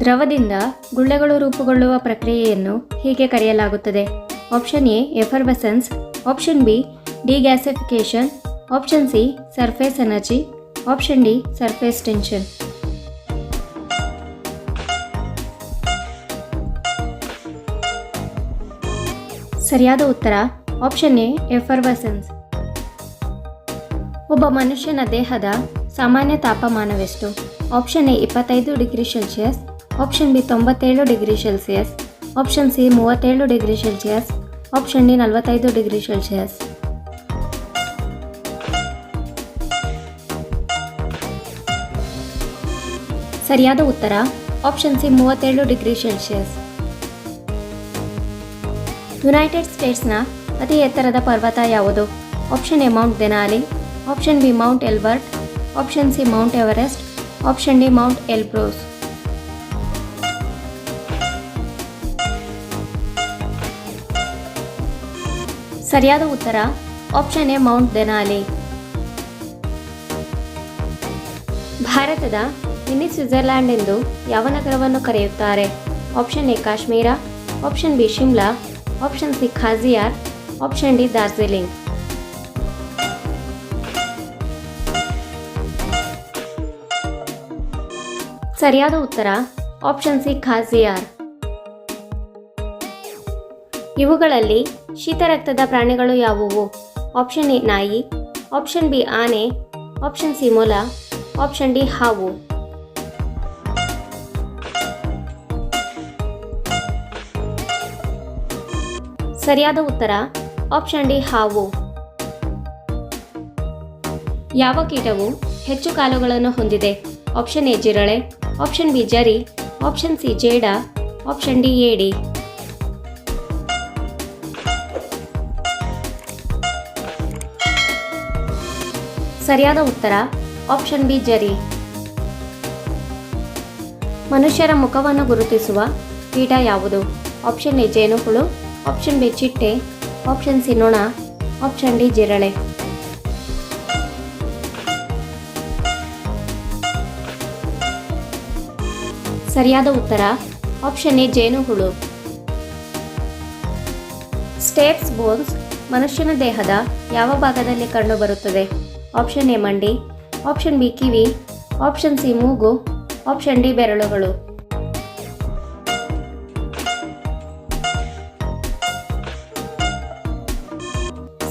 ದ್ರವದಿಂದ ಗುಳ್ಳೆಗಳು ರೂಪುಗೊಳ್ಳುವ ಪ್ರಕ್ರಿಯೆಯನ್ನು ಹೀಗೆ ಕರೆಯಲಾಗುತ್ತದೆ. Option A, effervescence, option B degasification option C, surface energy, option D, surface tension. ಸರಿಯಾದ ಉತ್ತರ, ಆಪ್ಷನ್ ಎ, ಎಫರ್ವಸೆನ್ಸ್. ಒಬ್ಬ ಮನುಷ್ಯನ ದೇಹದ ಸಾಮಾನ್ಯ ತಾಪಮಾನವೆಷ್ಟು? ಆಪ್ಷನ್ ಎ, ಇಪ್ಪತ್ತೈದು ಡಿಗ್ರಿ ಸೆಲ್ಸಿಯಸ್ ಆಪ್ಷನ್ ಬಿ ತೊಂಬತ್ತೇಳು ಡಿಗ್ರಿ ಸೆಲ್ಸಿಯಸ್ ಆಪ್ಷನ್ ಸಿ ಮೂವತ್ತೇಳು ಡಿಗ್ರಿ ಸೆಲ್ಸಿಯಸ್ ಆಪ್ಷನ್ ಡಿ ನಲವತ್ತೈದು ಡಿಗ್ರಿ ಸೆಲ್ಸಿಯಸ್ ಸರಿಯಾದ ಉತ್ತರ? ಆಪ್ಷನ್ ಸಿ ಮೂವತ್ತೇಳು ಡಿಗ್ರಿ ಸೆಲ್ಸಿಯಸ್ ಯುನೈಟೆಡ್ ಸ್ಟೇಟ್ಸ್ನ ಅತಿ ಎತ್ತರದ ಪರ್ವತ ಯಾವುದು? Option A Mount Denali option B Mount Elbert option C Mount Everest option D Mount Elbrus ಸರಿಯಾದ ಉತ್ತರ ಆಪ್ಷನ್ ಎ ಮೌಂಟ್ ದೆನಾಲಿ ಭಾರತದ ಮಿನಿ ಸ್ವಿಟ್ಜರ್ಲ್ಯಾಂಡ್ ಎಂದು ಯಾವ ನಗರವನ್ನು ಕರೆಯುತ್ತಾರೆ? Option A Kashmir option B Shimla option C Khajjiar option D Darjeeling ಸರಿಯಾದ ಉತ್ತರ option C Khajjiar. ಇವುಗಳಲ್ಲಿ ಶೀತರಕ್ತದ ಪ್ರಾಣಿಗಳು ಯಾವುವು? ಆಪ್ಷನ್ ಎ ನಾಯಿ. ಆಪ್ಷನ್ ಬಿ ಆನೆ. ಆಪ್ಷನ್ ಸಿ ಮೊಲ. ಆಪ್ಷನ್ ಡಿ ಹಾವು. ಸರಿಯಾದ ಉತ್ತರ ಆಪ್ಷನ್ ಡಿ ಹಾವು. ಯಾವ ಕೀಟವು ಹೆಚ್ಚು ಕಾಲುಗಳನ್ನು ಹೊಂದಿದೆ? ಆಪ್ಷನ್ ಎ ಜಿರಳೆ. ಆಪ್ಷನ್ ಬಿ ಜರಿ. ಆಪ್ಷನ್ ಸಿ ಜೇಡ. ಆಪ್ಷನ್ ಡಿ ಏಡಿ. ಸರಿಯಾದ ಉತ್ತರ, ಆಪ್ಷನ್ ಬಿ ಜರಿ. ಮನುಷ್ಯರ ಮುಖವನ್ನು ಗುರುತಿಸುವ ಕೀಟ ಯಾವುದು? ಆಪ್ಷನ್ ಎ ಜೇನುಹುಳು, ಆಪ್ಷನ್ ಬಿ ಚಿಟ್ಟೆ, ಆಪ್ಷನ್ ಸಿ ನೊಣ, ಆಪ್ಷನ್ ಡಿ ಜಿರಳೆ. ಸರಿಯಾದ ಉತ್ತರ, ಆಪ್ಷನ್ ಎ ಜೇನುಹುಳು. ಸ್ಟೇಪ್ಸ್ ಬೋನ್ಸ್ ಮನುಷ್ಯನ ದೇಹದ ಯಾವ ಭಾಗದಲ್ಲಿ ಕಂಡುಬರುತ್ತದೆ? ಆಪ್ಷನ್ ಎ ಮಂಡಿ ಆಪ್ಷನ್ ಬಿ ಕಿವಿ ಆಪ್ಷನ್ ಸಿ ಮೂಗು ಆಪ್ಷನ್ ಡಿ ಬೆರಳುಗಳು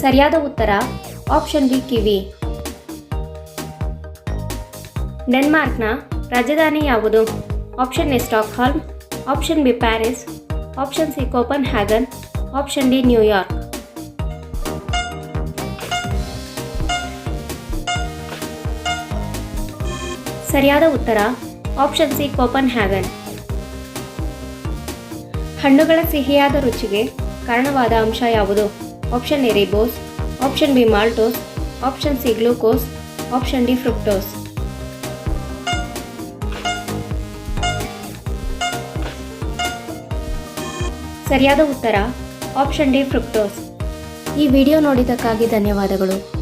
ಸರಿಯಾದ ಉತ್ತರ ಆಪ್ಷನ್ ಬಿ ಕಿವಿ ಡೆನ್ಮಾರ್ಕ್ನ ರಾಜಧಾನಿ ಯಾವುದು? Option A Stockholm option B Paris option C Copenhagen option D New York ಸರಿಯಾದ ಉತ್ತರ ಆಪ್ಷನ್ ಸಿ ಕೋಪನ್ ಹ್ಯಾಗನ್ ಹಣ್ಣುಗಳ ಸಿಹಿಯಾದ ರುಚಿಗೆ ಕಾರಣವಾದ ಅಂಶ ಯಾವುದು? Option A ribose option B maltose option C glucose option D fructose ಸರಿಯಾದ ಉತ್ತರ ಆಪ್ಷನ್ ಡಿ ಫ್ರುಕ್ಟೋಸ್ ಈ ವಿಡಿಯೋ ನೋಡಿದ್ದಕ್ಕಾಗಿ ಧನ್ಯವಾದಗಳು.